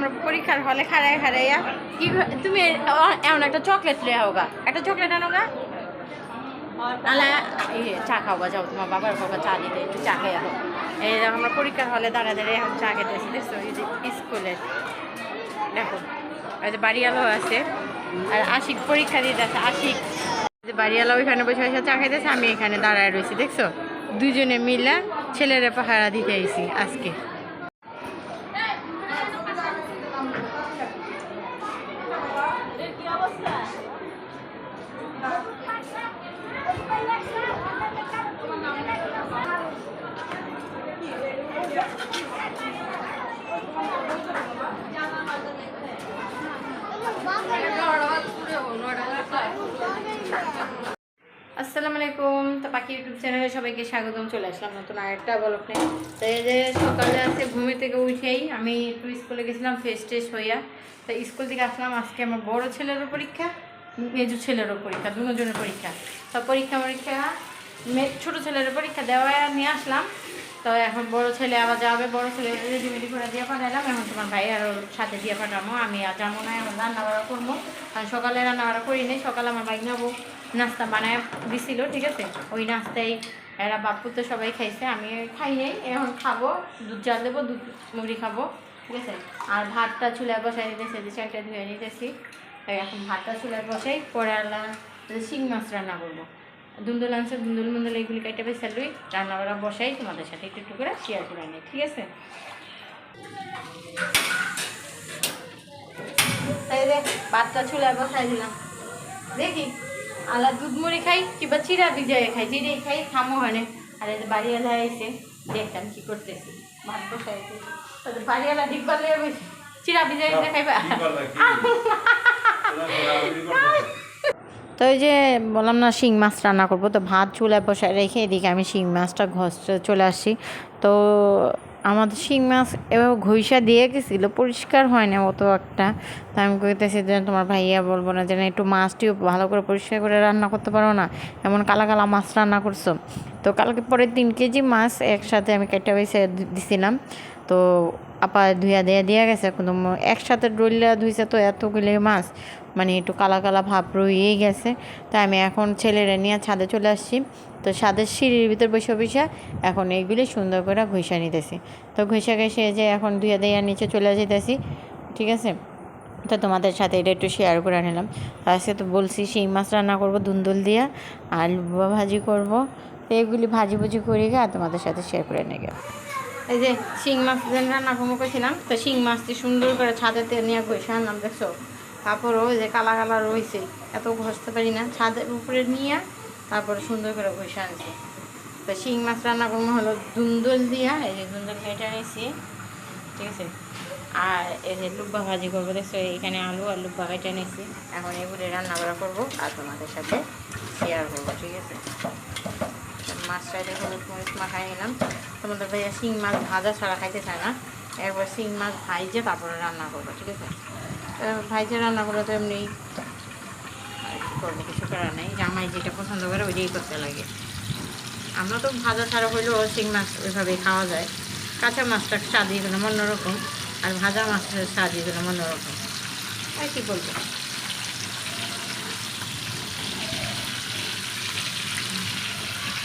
আমরা পরীক্ষার হলে খাড়ায় খাড়াইয়া কি তুমি এমন একটা চকলেট লিয়ে হোগা একটা চকলেট আনো গা নাহলে চা খাওয়া যাও, তোমার বাবার বাবা চা দিতে, একটু চা খাই আসো। এই আমরা পরীক্ষার হলে দাঁড়া দাঁড়িয়ে এখন চা খেতেছি, দেখছ? এই যে স্কুলে দেখো, এই যে বাড়িয়ালো আছে, আর আশিক পরীক্ষা দিতে আছে আশিক যে বাড়িয়ালা ওইখানে বসে বসে চা খাইতেছে, আমি এখানে দাঁড়ায় রয়েছি দেখছ? দুজনে মিলে ছেলেরা পাহারা দিতে আইছি আজকে। আসসালামু আলাইকুম তো পাখি ইউটিউব চ্যানেলে সবাইকে স্বাগতম। চলে আসলাম নতুন আরেকটা বলক নেই তো এই যে সকালে আছে ঘুমে থেকে উঠেই আমি একটু স্কুলে গেছিলাম ফেস টেস্ট হইয়া। তো স্কুল থেকে আসলাম, আজকে আমার বড় ছেলেরও পরীক্ষা, মেজু ছেলেরও পরীক্ষা, দুজনের পরীক্ষা। তো পরীক্ষা পরীক্ষা ছোট ছেলের পরীক্ষা দেওয়া নিয়ে আসলাম। তো এখন বড় ছেলে আবার যাবে, বড় ছেলে রেডিমেডি করে দিয়ে পাঠালাম। এখন তোমার ভাই আর সাথে দিয়ে পাঠাবো, আমি আর যাব না, এখন রান্না বাড়া করব। কারণ সকালে রান্না বাড়া করি নি সকালে আমার ভাই নেব, নাস্তা বানায় দিছিল, ঠিক আছে? ওই নাস্তায় এরা বাপু তো সবাই খাইছে, আমি খাই নাই, এখন খাব, দুধ জাল দেবো, দুধ মুড়ি খাব, ঠিক আছে? আর ভাতটা চুলায় বসাই যে চারটা ধুয়ে নিতেছি। এখন ভাতটা চুলায় বসাই, পরে আল্লাহ শিং মাছ রান্না করব। দুন্দুল আনছে দুন্দুল মুন্দুল এইগুলি কাইটে পেয়ে লুই রান্না বান্না বসাই তোমাদের সাথে একটু একটু করে শেয়ার করে নিই ঠিক আছে? তাই রে ভাতটা চুলায় বসাই দিলাম। দেখি আলা দুধ মুড়ি খাই কিংবা চিরা ভিজাই খাই চিড়ে খাই খামো হয় আর এই বাড়িওয়ালা এসে দেখতাম কি করতেছি। ভাত বসাইতে তাদের বাড়িওয়ালা করলে বেশি চিরা ভিজাই খাইবা। তো ওই যে বললাম না, শিং মাছ রান্না করব। তো ভাত চুলায় বসায় রেখে এদিকে আমি শিং মাছটা ঘষতে চলে আসি। তো আমাদের শিং মাছ এবার ঘইসা দিয়ে গেছিল, পরিষ্কার হয় না অত একটা। তো আমি কইতেছি যে তোমার ভাইয়া বলব না যে না, একটু মাছটিও ভালো করে পরিষ্কার করে রান্না করতে পারো না। এমন কালা কালা মাছ রান্না করছ। তো কালকে পরে তিন কেজি মাছ একসাথে আমি কেটে বেছে দিছিলাম। তো আপা ধুইয়া দেয়া দিয়া গেছে কিন্তু একসাথে ডলিয়া ধুইছে তো এতগুলি মাছ মানে একটু কালা কালা ভাব রয়েই গেছে। তাই আমি এখন ছেলেরা নিয়ে ছাদে চলে আসছি। তো ছাদের সিঁড়ির ভিতর বসে বসে এখন এইগুলি সুন্দর করে ঘষা নিতেছি। তো ঘষা ঘষে যে এখন ধুইয়া দেয়া নিচে চলে যেতেছি ঠিক আছে? তো তোমাদের সাথে এটা একটু শেয়ার করে নিলাম। আজকে তো বলছি সেই মাছ রান্না করব, দুন্দুল দিয়া, আলু ভাজি করব। তো এগুলি ভাজি ভুজি করে আর তোমাদের সাথে শেয়ার করে নিয়ে এই যে শিং মাছ রান্না করব করেছিলাম তো শিং মাছটি সুন্দর করে ছাদেতে নিয়ে ঘষে আনলাম, দেখছ? তারপরও ওই যে কালা কালা রয়েছে এত ঘষতে পারি না। ছাদের উপরে নিয়ে তারপরে সুন্দর করে ঘষে আনছি। তো শিং মাছ রান্না করব হলো দুন্দুল দিয়া, এই যে দুন্দুল কেটে নিয়েছি ঠিক আছে? আর এই যে লুব্বা ভাজি করব, দেখছ? এখানে আলু আর লুব্বা কেটে নিয়েছি এখন এগুলি রান্না করা করব আর তোমাদের সাথে শেয়ার করব, ঠিক আছে? মাছটাতে হলুদ মরিচ মাখাই নিলাম। তোমাদের ভাইয়া শিং মাছ ভাজা ছাড়া খাইতে চায় না। একবার শিং মাছ ভাইজে তারপরে রান্না করব, ঠিক আছে? ভাইজে রান্না করলে তো এমনি করব, কিছু করার নেই। জামাই যেটা পছন্দ করে ওইটাই করতে লাগে। আমরা তো ভাজা ছাড়া হইলেও শিং মাছ ওইভাবেই খাওয়া যায়। কাঁচা মাছটা স্বাদই গেলাম অন্যরকম, আর ভাজা মাছের স্বাদই গেলাম অন্যরকম। আর কি বলব?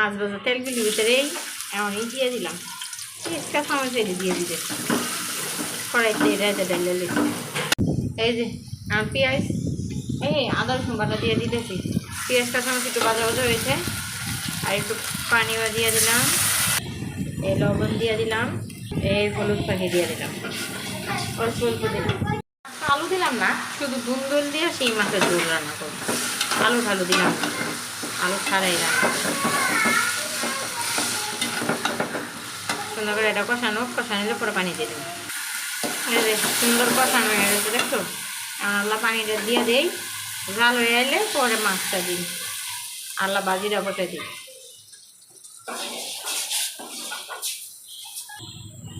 মাছ ভাজা তেলগুলি ভিতরেই এমনই দিয়ে দিলাম। ইস্কা চামচ এটি দিয়ে দিতে। কড়াইতে রেজে ডালে এই যে আর পেঁয়াজ, এই আদা রসুন বাটা দিয়ে দিতেছি। পেঁয়াজটা চামচ একটু ভাজা ভাজা হয়েছে। আর একটু পানিও দিয়ে দিলাম। এই লবণ দিয়ে দিলাম। এই হলুদ পাখি দিয়ে দিলাম। অল্প দিলাম। আলু দিলাম না, শুধু দুন্দুল দিয়ে সেই মাছের ঝোল রান্না করব। আলু ঠালু দিলাম আলু ছাড়াই রান্না সুন্দর করে এটা কষানো, কষানিলে পরে পানি দিয়ে দেবো। সুন্দর কষানো হয়ে গেছে, দেখছ? আল্লাহ পানিটা দিয়ে দেই জাল হয়ে এলে পরে মাছটা দিই। আল্লাহ বাজিটা বসে দিই।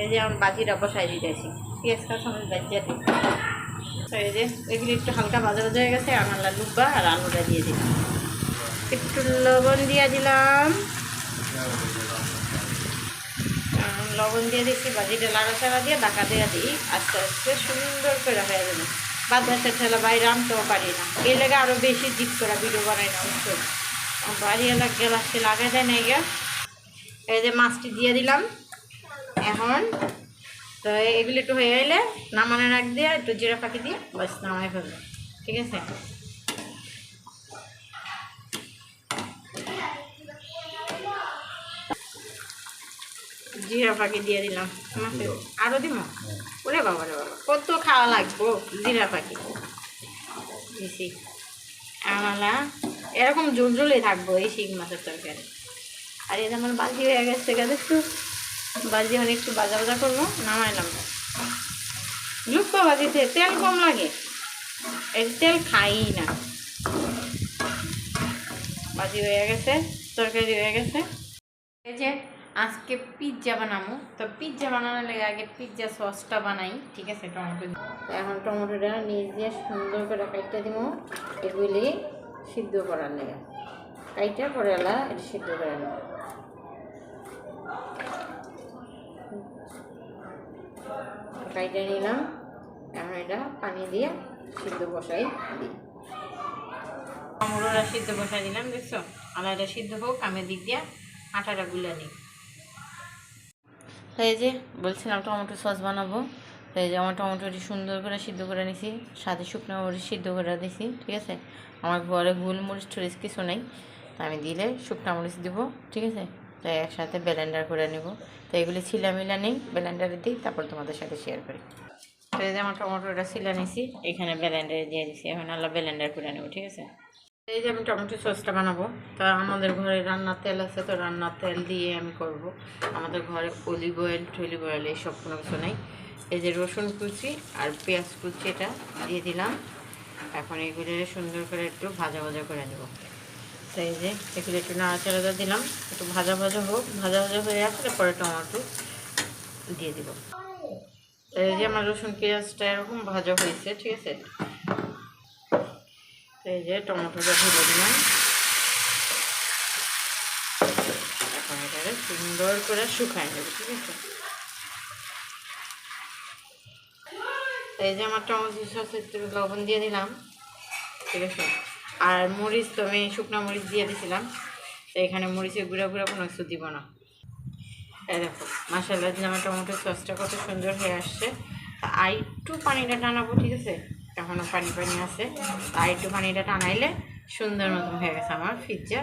এই যে আমি বাজিটা বসাই দিতেছি। পেঁয়াজ, কাঁচামরিচ বাজিয়ে দিই। এই যে এগুলি একটু হালকা ভাজা ভাজা হয়ে গেছে, আমি আল্লাহ লুব্বা আর আলুটা দিয়ে দিই। একটু লবণ দিয়ে দিলাম। লবণ দিয়ে দিচ্ছি বাজিটা লাড়াচাড়া দিয়ে ঢাকা দিয়ে দিই, আস্তে আস্তে সুন্দর করে হয়ে যাবে। বাতাসের ঠেলা বাইরে আনতেও পারি না। এই লেগে আরও বেশি জিত করা ভিডিও বানাই না অবশ্যই বাড়ি এলাকা গ্লাসটি লাগাই দেয় না গিয়া এই যে মাছটি দিয়ে দিলাম। এখন তো এগুলি একটু হয়ে এলে নামানোর আগ দিয়ে একটু জিরা পাখি দিয়ে বাস নামাই ফেলবে। ঠিক আছে? জিরা পাখি দিয়ে দিলাম। মাছে আরও দিব? ওরে বাবা রে বাবা কত খাওয়া লাগবো জিরা পাখি? দিছি আমালা এরকম জোরে থাকব এই শিং মাছের তরকারি। আর এই যেমন বাজি হয়ে গেছে গেছে একটু। বাজি মানে একটু বাজা বাজা করব নামাইলাম লুপ্পা বাজিতে তেল কম লাগে। এই তেল খাই না। বাজি হয়ে গেছে তরকারি হয়ে গেছে। এই যে আজকে পিৎজা বানাবো। তো পিৎজা বানানোর লেগে আগে পিৎজা সসটা বানাই, ঠিক আছে? টমেটো এখন টমেটোটা নিচ দিয়ে সুন্দর করে কাইটটা দিব। এগুলি সিদ্ধ করার লেগে। কাইটা পরে এলা এটা সিদ্ধ করে নেব। কাইটা নিলাম। এখন এটা পানি দিয়ে সিদ্ধ বসাই দিই। আমরোরা সিদ্ধ বসাই দিলাম, দেখছ? আলাদা সিদ্ধ হোক, আমি দিক দিয়ে আটাটা গুলা নিই। এই যে বলছিলাম টমেটো সস বানাবো। এই যে আমার টমেটোটি সুন্দর করে সিদ্ধ করে নিছি, সাথে শুকনো মরিচ সিদ্ধ করে দিছি, ঠিক আছে? আমার ঘরে গোলমরিচ টরিচ কিছু নেই আমি দিলে শুকনো মরিচ দিব, ঠিক আছে? তো একসাথে ব্লেন্ডার করে নেব। তো এগুলি ছিলা মিলা নেই ব্লেন্ডারে দিই, তারপর তোমাদের সাথে শেয়ার করি। তো এই যে আমার টমেটোটা ছিলা নিছি, এখানে ব্লেন্ডারে দিয়ে দিছি, এখন আল্লাহ ব্লেন্ডার করে নেব, ঠিক আছে? এই যে আমি টমেটো সসটা বানাবো, তা আমাদের ঘরে রান্নার তেল আছে, তো রান্নার তেল দিয়ে আমি করব। আমাদের ঘরে অলিভ অয়েল টলিভ অয়েল এইসব কোনো কিছু নেই। এই যে রসুন কুচি আর পেঁয়াজ কুচি এটা দিয়ে দিলাম। এখন এগুলো সুন্দর করে একটু ভাজা ভাজা করে নেব। তো এই যে এগুলো একটু নাড়াচাড়া দিলাম। একটু ভাজা ভাজা হোক, ভাজা ভাজা হয়ে আসলে পরে টমেটো দিয়ে দিব। এই যে আমার রসুন পেঁয়াজটা এরকম ভাজা হয়েছে, ঠিক আছে? এই যে টমেটোটা ঢেলে দিলাম এখন এটাকে সুন্দর করে শুকাই নেব, ঠিক আছে? এই যে আমার টমেটো সস একটু লবণ দিয়ে দিলাম, ঠিক আছে? আর মরিচ তো আমি শুকনো মরিচ দিয়ে দিয়েছিলাম তো এখানে মরিচের গুঁড়া গুঁড়া কোনো কিছু দিব না। এই দেখো মাসাল্লাহ যে আমার টমেটো সসটা কত সুন্দর হয়ে আসছে। আর একটু পানিটা টানাবো, ঠিক আছে? এখনও পানি পানি আছে। আর একটু পানিটা টানাইলে সুন্দর মতন হয়ে গেছে আমার পিৎজা